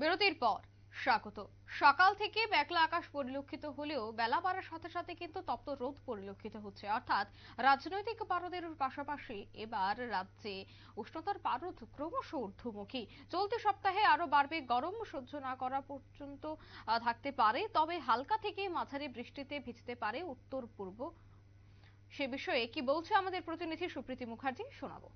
বিরতির পর। স্বাগত। সকাল থেকে মেঘলা আকাশ পরিলক্ষিত হলেও বেলা বাড়ার সাথে সাথে কিন্তু তপ্ত রোদ পরিলক্ষিত হচ্ছে। অর্থাৎ রাজনৈতিক পারদের পাশাপাশি এবার রাজ্যে উষ্ণতার পারদ ক্রমশ ঊর্ধ্বমুখী। চলতি সপ্তাহে আরও বাড়বে গরম, সহ্য না করা পর্যন্ত থাকতে পারে, তবে হালকা থেকে মাঝারি বৃষ্টিতে ভিজতে পারে উত্তর পূর্ব সে বিষয়ে কি বলছে আমাদের প্রতিনিধি সুপ্রীতি মুখার্জি, শোনাবো।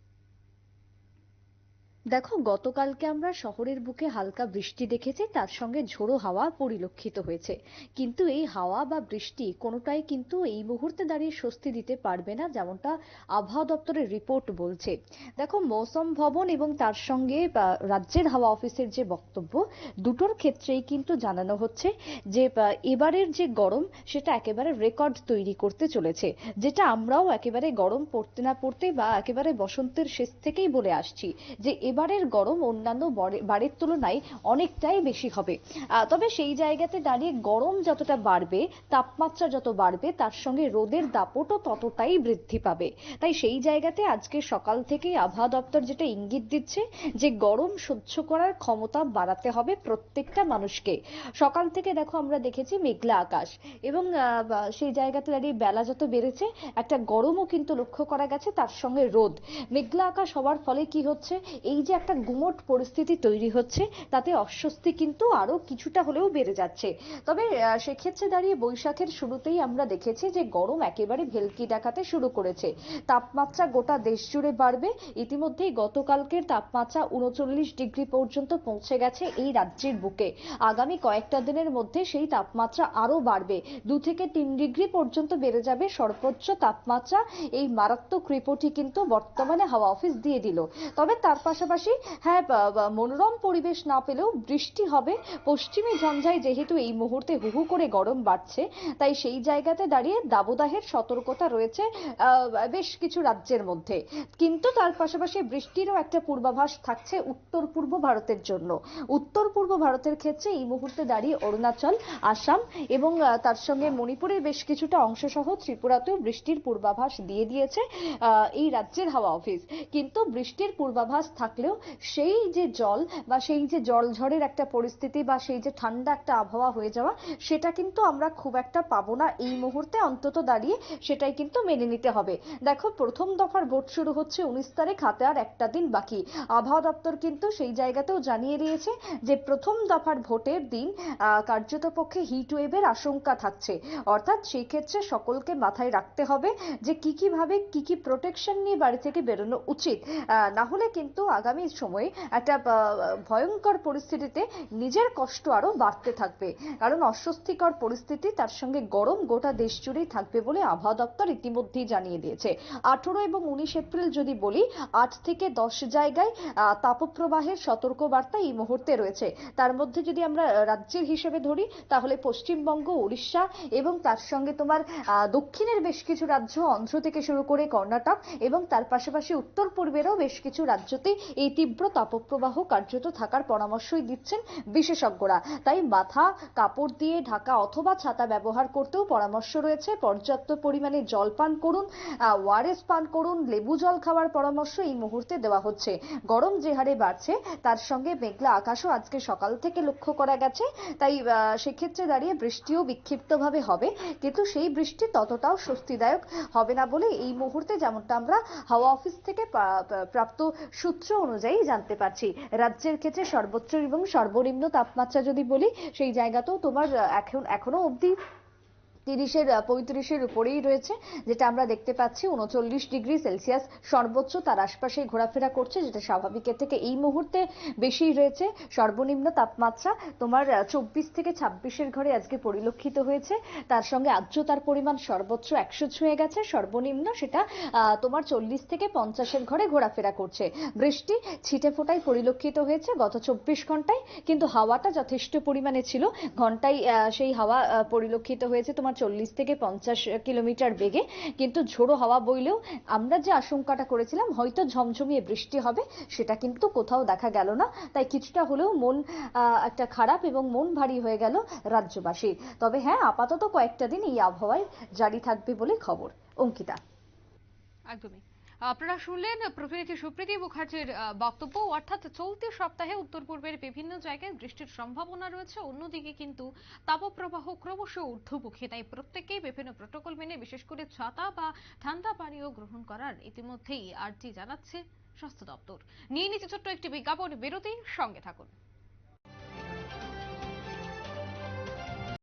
দেখো, গতকালকে আমরা শহরের বুকে হালকা বৃষ্টি দেখেছি, তার সঙ্গে ঝোড়ো হাওয়া পরিলক্ষিত হয়েছে। কিন্তু এই হাওয়া বা বৃষ্টি কোনোটাই কিন্তু এই মুহূর্তে দাঁড়িয়ে স্বস্তি দিতে পারবে না, যেমনটা আবহাওয়া দপ্তরের রিপোর্ট বলছে। দেখো, মৌসম ভবন এবং তার সঙ্গে রাজ্যের হাওয়া অফিসের যে বক্তব্য, দুটোর ক্ষেত্রেই কিন্তু জানানো হচ্ছে যে এবারের যে গরম, সেটা একেবারে রেকর্ড তৈরি করতে চলেছে, যেটা আমরাও একেবারে গরম পড়তে না পড়তে বা একেবারে বসন্তের শেষ থেকেই বলে আসছি যে এবারের গরম অন্যান্য বারের তুলনায় অনেকটাই বেশি হবে। তবে সেই জায়গাতে দাঁড়িয়ে গরম যতটা বাড়বে, তাপমাত্রা যত বাড়বে, তার সঙ্গে রোদের দাপটও ততটাই বৃদ্ধি পাবে। তাই সেই জায়গাতে আজকে সকাল থেকেই আবহাওয়া দপ্তর যেটা ইঙ্গিত দিচ্ছে, যে গরম সহ্য করার ক্ষমতা বাড়াতে হবে প্রত্যেকটা মানুষকে। সকাল থেকে দেখো আমরা দেখেছি মেঘলা আকাশ এবং সেই জায়গাতে দাঁড়িয়ে বেলা যত বেড়েছে, একটা গরমও কিন্তু লক্ষ্য করা গেছে, তার সঙ্গে রোদ। মেঘলা আকাশ হওয়ার ফলে কি হচ্ছে? এই যে একটা গুমট পরিস্থিতি তৈরি হচ্ছে, তাতে অস্বস্তি কিন্তু আরও কিছুটা হলেও বেড়ে যাচ্ছে। তবে সেক্ষেত্রে দাঁড়িয়ে বৈশাখের শুরুতেই আমরা দেখেছি যে গরম একেবারে ভেলকি দেখাতে শুরু করেছে। তাপমাত্রা গোটা দেশ জুড়ে বাড়বে। ইতিমধ্যেই গতকালকের তাপমাত্রা উনচল্লিশ ডিগ্রি পর্যন্ত পৌঁছে গেছে এই রাজ্যের বুকে। আগামী কয়েকটা দিনের মধ্যে সেই তাপমাত্রা আরও বাড়বে। দু থেকে তিন ডিগ্রি পর্যন্ত বেড়ে যাবে সর্বোচ্চ তাপমাত্রা। এই মারাত্মক রিপোর্টই কিন্তু বর্তমানে হাওয়া অফিস দিয়ে দিল। তবে তার পাশাপাশি হ্যাঁ বা- বা, মনোরম পরিবেশ না পেলেও বৃষ্টি হবে। পশ্চিমী ঝঞ্ঝায় যেহেতু এই মুহূর্তে হুহু করে গরম বাড়ছে, তাই সেই জায়গাতে দাঁড়িয়ে দাবদাহের সতর্কতা রয়েছে বেশ কিছু রাজ্যের মধ্যে। কিন্তু তার পাশাপাশি বৃষ্টিরও একটা পূর্বাভাস থাকছে উত্তর পূর্ব ভারতের জন্য। উত্তর পূর্ব ভারতের ক্ষেত্রে এই মুহূর্তে দাঁড়িয়ে অরুণাচল, আসাম এবং তার সঙ্গে মণিপুরের বেশ কিছুটা অংশ সহ ত্রিপুরাতেও বৃষ্টির পূর্বাভাস দিয়ে দিয়েছে এই রাজ্যের হাওয়া অফিস। কিন্তু বৃষ্টির পূর্বাভাস থাকলেও সেই যে জল বা সেই যে জল ঝড়ের একটা পরিস্থিতি বা সেই যে ঠান্ডা একটা আবহাওয়া হয়ে যাওয়া, সেটা কিন্তু আমরা খুব একটা পাবো না এই মুহূর্তে। অন্তত দাঁড়িয়ে সেটাই কিন্তু মেনে নিতে হবে। দেখো, প্রথম দফার ভোট শুরু হচ্ছে উনিশ তারিখ, হাতে আর একটা দিন বাকি। আবহাওয়া দপ্তর কিন্তু সেই জায়গাতেও জানিয়ে দিয়েছে যে প্রথম দফার ভোটের দিন কার্যত পক্ষে হিট ওয়েভের আশঙ্কা থাকছে। অর্থাৎ সেই ক্ষেত্রে সকলকে মাথায় রাখতে হবে যে কি কি ভাবে, কি কি প্রোটেকশন নিয়ে বাড়ি থেকে বেরোনো উচিত। না হলে কিন্তু আগামী সময়ে একটা ভয়ঙ্কর পরিস্থিতিতে নিজের কষ্ট আরও বাড়তে থাকবে। কারণ অস্বস্তিকর পরিস্থিতি তার সঙ্গে গরম গোটা দেশ জুড়েই থাকবে বলে আবহাওয়া দপ্তর ইতিমধ্যেই জানিয়ে দিয়েছে। আঠারো এবং উনিশ এপ্রিল যদি বলি, আট থেকে দশ জায়গায় তাপপ্রবাহের সতর্ক বার্তা এই মুহূর্তে রয়েছে। তার মধ্যে যদি আমরা রাজ্যের হিসেবে ধরি, তাহলে পশ্চিমবঙ্গ, উড়িষ্যা এবং তার সঙ্গে তোমার দক্ষিণের বেশ কিছু রাজ্য, অন্ধ্র থেকে শুরু করে কর্ণাটক এবং তার পাশাপাশি উত্তর পূর্বেরও বেশ কিছু রাজ্যতে এই তীব্র তাপপ্রবাহ কার্যত থাকার পরামর্শই দিচ্ছেন বিশেষজ্ঞরা। তাই মাথা, কাপড় দিয়ে ঢাকা অথবা ছাতা ব্যবহার করতেও পরামর্শ রয়েছে। পর্যাপ্ত পরিমাণে জল পান করুন ওয়ারেস পান করুন, লেবু জল খাওয়ার পরামর্শ এই মুহূর্তে দেওয়া হচ্ছে। গরম যে হারে বাড়ছে, তার সঙ্গে মেঘলা আকাশও আজকে সকাল থেকে লক্ষ্য করা গেছে। তাই সেক্ষেত্রে দাঁড়িয়ে বৃষ্টিও বিক্ষিপ্তভাবে হবে। কিন্তু সেই বৃষ্টি ততটাও স্বস্তিদায়ক হবে না বলে এই মুহূর্তে যেমনটা আমরা হাওয়া অফিস থেকে প্রাপ্ত সূত্র অনুযায়ী জানতে পারছি। রাজ্যের ক্ষেত্রে সর্বোচ্চ এবং সর্বনিম্ন তাপমাত্রা যদি বলি, সেই জায়গাতেও তোমার এখন, এখনও অবধি তিরিশের পঁয়ত্রিশের উপরেই রয়েছে, যেটা আমরা দেখতে পাচ্ছি, উনচল্লিশ ডিগ্রি সেলসিয়াস সর্বোচ্চ তার আশপাশে ঘোরাফেরা করছে, যেটা স্বাভাবিকের থেকে এই মুহূর্তে বেশি রয়েছে। সর্বনিম্ন তাপমাত্রা তোমার চব্বিশ থেকে ছাব্বিশের ঘরে আজকে পরিলক্ষিত হয়েছে। তার সঙ্গে আর্দ্রতার পরিমাণ সর্বোচ্চ একশো ছুঁয়ে গেছে। সর্বনিম্ন সেটা তোমার চল্লিশ থেকে পঞ্চাশের ঘরে ঘোরাফেরা করছে। বৃষ্টি ছিটে ফোটাই পরিলক্ষিত হয়েছে গত চব্বিশ ঘন্টায়, কিন্তু হাওয়াটা যথেষ্ট পরিমাণে ছিল। ঘন্টায় সেই হাওয়া পরিলক্ষিত হয়েছে তোমার চল্লিশ থেকে পঞ্চাশ কিলোমিটার বেগে, কিন্তু ঝোড়ো হাওয়া বইলেও আমরা যে আশঙ্কাটা করেছিলাম, হয়তো ঝমঝমিয়ে বৃষ্টি হবে, সেটা কিন্তু কোথাও দেখা গেল না। তাই কিছুটা হলেও মন একটা খারাপ এবং মন ভারী হয়ে গেল রাজ্যবাসীর তবে হ্যাঁ আপাতত কয়েকটা দিন এই আবহাওয়ায় জারি থাকবে বলে খবর। অঙ্কিতা। একদমই। আপনারা শুনলেন প্রতিনিধি সুপ্রীতি মুখার্জির বক্তব্য। অর্থাৎ চলতি সপ্তাহে উত্তর পূর্বের বিভিন্ন জায়গায় বৃষ্টির সম্ভাবনা রয়েছে। অন্যদিকে কিন্তু তাপপ্রবাহ ক্রমশ ঊর্ধ্বমুখী। তাই প্রত্যেকেই বিভিন্ন প্রোটোকল মেনে বিশেষ করে ছাতা বা ঠান্ডা পানীয় গ্রহণ করার ইতিমধ্যেই আর্জি জানাচ্ছে স্বাস্থ্য দপ্তর। নিয়ে নিচ্ছে ছোট্ট একটি বিজ্ঞাপন। বিরতি সঙ্গে থাকুন।